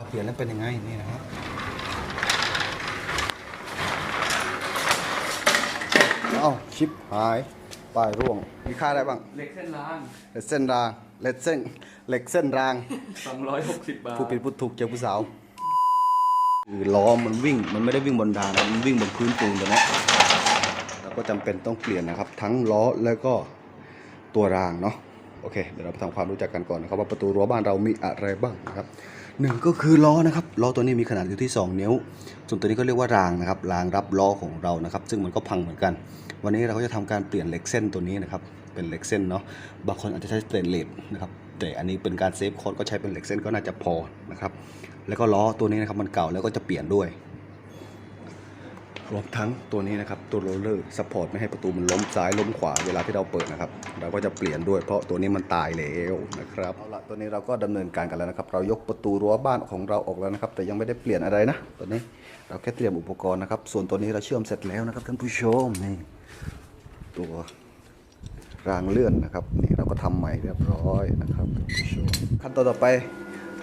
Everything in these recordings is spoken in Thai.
เราเปลี่ยนแล้วเป็นยังไงนี่นะครับเอ้าชิปหายป้ายร่วง มีค่าอะไรบ้างเหล็กเส้นรางเหล็กเส้นรางเหล็กเส้นเหล็กเส้นราง 260 บาทผู้ผิดผู้ถูกเจอผู้สาวคือล้อมันวิ่งมันไม่ได้วิ่งบนทางนะมันวิ่งบนพื้นปูนตัวเนี้ยเราก็จำเป็นต้องเปลี่ยนนะครับ ทั้งล้อแล้วก็ตัวรางเนาะโอเค เดี๋ยวเราไปทำความรู้จักกันก่อนนะครับว่าประตูรั้วบ้านเรามีอะไรบ้างนะครับ หนึ่งก็คือล้อนะครับล้อตัวนี้มีขนาดอยู่ที่ 2 นิ้ว ส่วนตัวนี้ก็เรียกว่ารางนะครับรางรับล้อของเรานะครับ ซึ่งมันก็พังเหมือนกัน วันนี้เราก็จะทำการเปลี่ยนเหล็กเส้นตัวนี้นะครับเป็นเหล็กเส้นเนาะบางคนอาจจะใช้สเตนเลสนะครับแต่อันนี้เป็นการเซฟคอร์สก็ใช้เป็นเหล็กเส้นก็น่าจะพอนะครับแล้วก็ล้อตัวนี้นะครับมันเก่าแล้วก็จะเปลี่ยนด้วย รวมทั้งตัวนี้นะครับตัวโรลเลอร์สปอร์ตไม่ให้ประตูมันล้มซ้ายล้มขวาเวลาที่เราเปิดนะครับเราก็จะเปลี่ยนด้วยเพราะตัวนี้มันตายแล้วนะครับเอาละตัวนี้เราก็ดำเนินการกันแล้วนะครับ เรายกประตูรั้วบ้านของเราออกแล้วนะครับ แต่ยังไม่ได้เปลี่ยนอะไรนะตัวนี้เราแค่เตรียมอุปกรณ์นะครับ ส่วนตัวนี้เราเชื่อมเสร็จแล้วนะครับท่านผู้ชมนี่ตัวรางเลื่อนนะครับนี่เราก็ทำใหม่เรียบร้อยนะครับท่านผู้ชมขั้นตอนต่อไป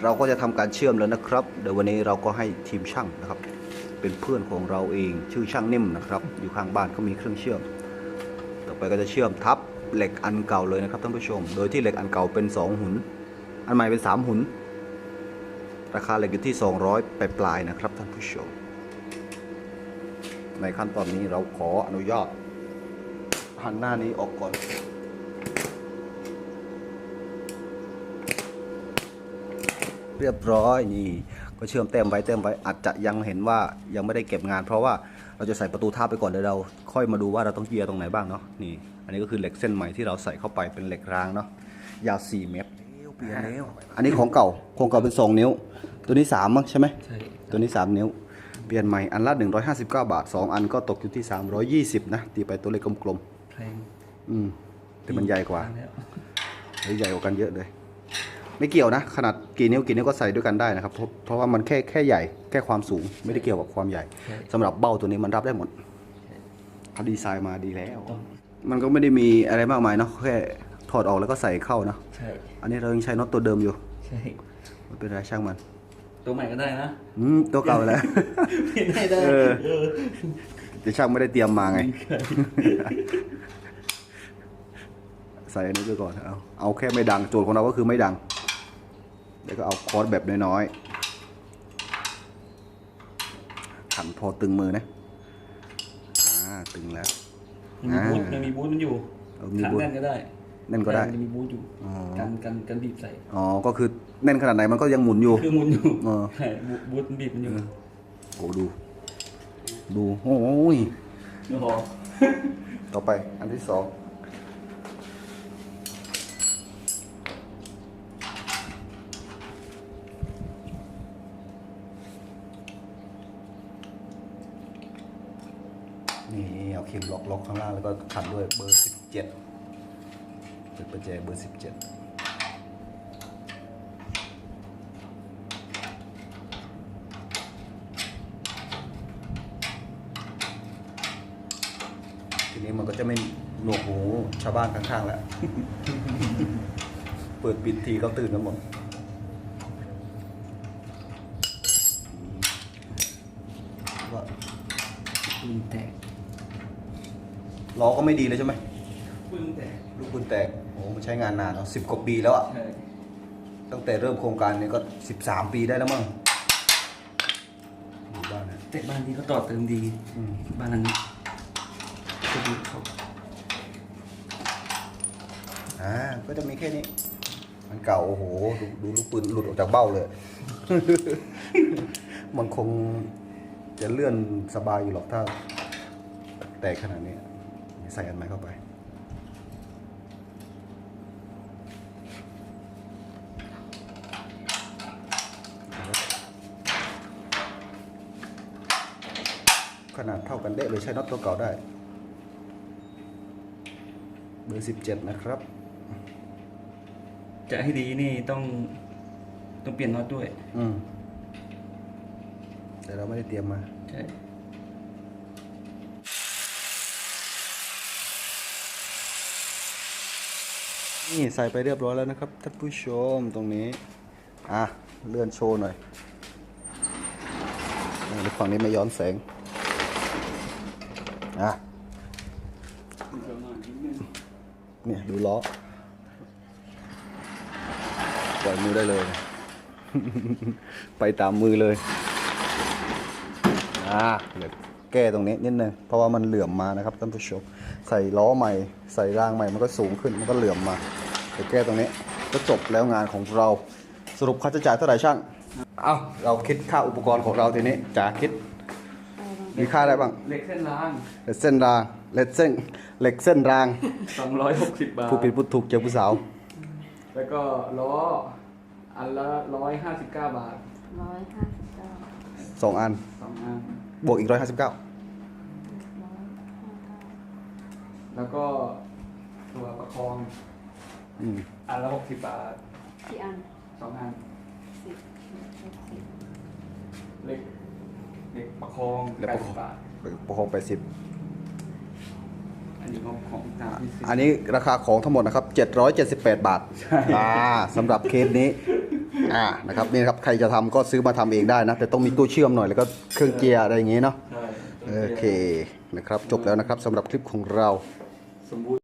เราก็จะทำการเชื่อมแล้วนะครับเดี๋ยววันนี้เราก็ให้ทีมช่างนะครับ เป็นเพื่อนของเราเอง ชื่อช่างนิ่มนะครับ อยู่ข้างบ้านเขามีเครื่องเชื่อม ต่อไปก็จะเชื่อมทับเหล็กอันเก่าเลยนะครับท่านผู้ชม โดยที่เหล็กอันเก่าเป็น 2 หุน อันใหม่เป็น 3 หุน ราคาเหล็กอยู่ที่ 200ปปลายนะครับท่านผู้ชม ในขั้นตอนนี้เราขออนุญาตหันหน้านี้ออกก่อนเรียบร้อยนี่ ก็เชื่อมเต็มไว้เต็มไว้อาจจะยังเห็นว่ายังไม่ได้เก็บงาน เพราะว่าเราจะใส่ประตูท่าบไปก่อนเดี๋ยวเรา ค่อยมาดูว่าเราต้องเยียร์ตรงไหนบ้างเนาะนี่ อันนี้ก็คือเหล็กเส้นใหม่ที่เราใส่เข้าไปเป็นเหล็กรางเนาะยาว 4 เมตรเปลี่ยนแล้วอันนี้ของเก่าของเก่าเป็น2นิ้ว ตัวนี้3มั้งใช่ไหมใช่ตัวนี้ 3 นิ้ว เปลี่ยนใหม่อันละ 159 บาท 2 อันก็ตกอยู่ที่ 320 นะตีไปตัวเลขกลมแพงๆอืมแต่มันใหญ่กว่าแล้วเฮ้ยใหญ่กว่ากันเยอะเลย ไม่เกี่ยวนะ ขนาดกี่นิ้วกี่นิ้วก็ใส่ด้วยกันได้นะครับ เพราะเพราะว่ามันแค่แค่ใหญ่แค่ความสูงไม่ได้เกี่ยวกับความใหญ่ใช่สำหรับเบ้าตัวนี้มันรับได้หมดเขาดีไซน์มาดีแล้วต้องมันก็ไม่ได้มีอะไรมากมายเนาะแค่ถอดออกแล้วก็ใส่เข้าเนาะใช่ อันนี้เรายังใช้น็อตตัวเดิมอยู่ ใช่ไม่เป็นไรช่างมัน ตัวใหม่ก็ได้นะอืมตัวเก่าแล้วเปลี่ยนได้ได้เออเออแต่ช่างไม่ได้เตรียมมาไง ใส่อันนี้ไปก่อนเอาเอาแค่ไม่ดังโจทย์ของเราก็คือไม่ดัง แล้วก็เอาคอร์สแบบน้อยๆขันพอตึงมือนะ อ่า ตึงแล้วมันมีบูทอ่ามัมันมีบูทมันอยู่เออมีขันบูทแน่นก็ได้แน่นก็ได้มันจะมีบูทอยู่อ๋อกันกันกันบีบใส่อ๋อก็คือแน่นขนาดไหนมันก็ยังหมุนอยู่คือหมุนอยู่เออใช่บูทบูทมันบีบมันอยู่โอ้ดู ดูโอ้ยโอ้โหต่อไปอันที่สองนี่ เอาเข็มล็อกล็อกข้างล่างแล้วก็ขันด้วยเบอร์สิบเจ็ดเป็นประแจเบอร์สิบเจ็ดทีนี้มันก็จะไม่หนวกหูชาวบ้านข้างๆแล้ว เปิดปิดทีเขาตื่นกันหมดว่าปืนแตก ล้อก็ไม่ดีเลยใช่ไหมปืนแตกลูกปืนแตกโอ้มันใช้งานนานเนาะสิบกว่าปีแล้วอะใช่ตั้งแต่เริ่มโครงการนี้ก็สิบสามปีได้แล้วมั้งดูบ้านนะแต่บ้านนี้เขาต่อเติมดีอืมบ้านหลังนี้จะดีเขาอ่าก็จะมีแค่นี้ มันเก่าโอ้โหดูดูลูกปืนหลุดออกจากเบ้าเลย มันคงจะเลื่อนสบายอยู่หรอกถ้า แตกขนาดนี้ ใส่อันใหม่เข้าไป ขนาดเท่ากันเดะเลยใช้น็อตตัวเก่าได้เบอร์สิบเจ็ดนะครับ จะให้ดีนี่ต้องต้องเปลี่ยนน็อตด้วย อืม แต่เราไม่ได้เตรียมมา ใช่ นี่ใส่ไปเรียบร้อยแล้วนะครับท่านผู้ชมตรงนี้ อะ เลื่อนโชว์หน่อยหรือฝั่งนี้ไม่ย้อนแสง อะ เนี่ยดูล้อปล่อยมือได้เลย ไปตามมือเลย อ่าเดี๋ยวแก้ตรงนี้นิดนึง เพราะว่ามันเหลื่อมมานะครับท่านผู้ชม ใส่ล้อใหม่ ใส่รางใหม่ มันก็สูงขึ้น มันก็เหลื่อมมาไปแก้ตรงนี้ ก็จบแล้วงานของเรา สรุปค่าใช้จ่ายเท่าไหร่ช่าง เอาเราคิดค่าอุปกรณ์ของเราทีนี้จ๋าคิด มีค่าอะไรบ้าง เหล็กเส้นรางเหล็กเส้นราง เหล็กเส้น เหล็กเส้นราง 260 บาท ผู้ผิดผู้ถูกเจ้าผู้สาว แล้วก็ล้ออันละ159 บาทร้อยห้าสิบเก้าสองอันสองอัน บวกอีก 159 แล้วก็ตัวประคองอืมอันละ60บาทกี่อันสองอันสิบหกสิบเหล็กเหล็กประคองแล้วประคอง80บาท ประคองไปสิบอันนี้ของของตามที่ซื้อันนี้ราคาของทั้งหมดนะครับ 778 บาทใช่ อ่าสำหรับเคสนี้อ่านะครับนี่นะครับใครจะทำก็ซื้อมาทำเองได้นะ แต่ต้องมีตู้เชื่อมหน่อยแล้วก็เครื่องเกียร์อะไรอย่างงี้เนาะ ใช่โอเคนะครับจบแล้วนะครับสำหรับคลิปของเรา สมบูรณ์